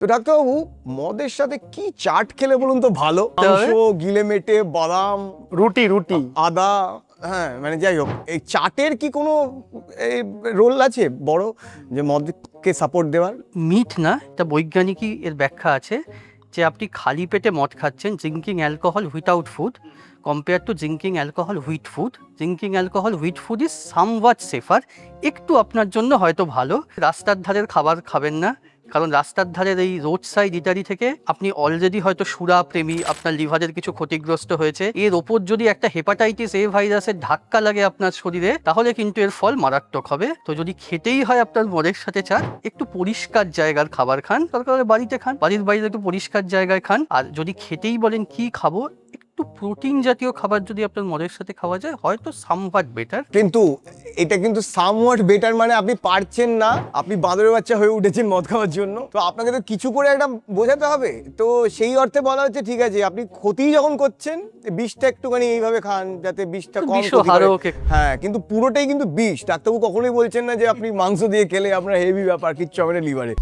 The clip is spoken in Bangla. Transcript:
তো ডাক্তারবাবু মদের সাথে কি চাট খেলে বলুন তো ভালো? মাংস গিলে মেটে বাদাম রুটি রুটি। আদা হ্যাঁ মানে যাই হোক এই চাটের কি কোনো রোল আছে বড় যে মদকে সাপোর্ট দেওয়ার? মিথ না এটা বৈজ্ঞানিকই এর ব্যাখ্যা আছে যে আপনি খালি পেটে মদ খাচ্ছেন drinking alcohol without food compare to drinking alcohol with food drinking alcohol with food is somewhat safer একটু আপনার জন্য হয়তো ভালো রাস্তার ধারের খাবার খাবেন না কারণ রাস্তার ধারের এই রোড সাইড ইটারি থেকে আপনি অলরেডি হয়তো সুরা, প্রেমী, আপনার লিভারের কিছু ক্ষতিগ্রস্ত হয়েছে। এর ওপর যদি একটা হেপাটাইটিস এ ভাইরাসের ধাক্কা লাগে আপনার শরীরে, তাহলে কিন্তু এর ফল মারাত্মক হবে। তো যদি খেতেই হয় আপনার মদের সাথে চা, একটু পরিষ্কার জায়গার খাবার খান দরকার বাড়িতে খান, বাড়ির বাইরে একটু পরিষ্কার জায়গায় খান। আর যদি খেতেই বলেন কি খাব একটু প্রোটিন জাতীয় খাবার যদি আপনার মদের সাথে খাওয়া যায় হয়তো সামভাট বেটার কিন্তু এটা কিন্তু সামওয়াট বেটার মানে আপনি পারছেন না। আপনি বাঁদরের বাচ্চা হয়ে উঠেছেন মদ খাওয়ার জন্য। তো আপনাকে তো কিছু করে একটা বোঝাতে হবে। তো সেই অর্থে বলা হচ্ছে ঠিক আছে আপনি ক্ষতি যখন করছেন বিষটা একটুখানি এইভাবে খান যাতে বিষটা কম ক্ষতি করে। হ্যাঁ কিন্তু পুরোটাই কিন্তু বিষ। ডাক্তারবাবু কখনোই বলছেন না যে আপনি মাংস দিয়ে খেলে আপনার হেভি ব্যাপার কিচ্ছু হবে না লিভারে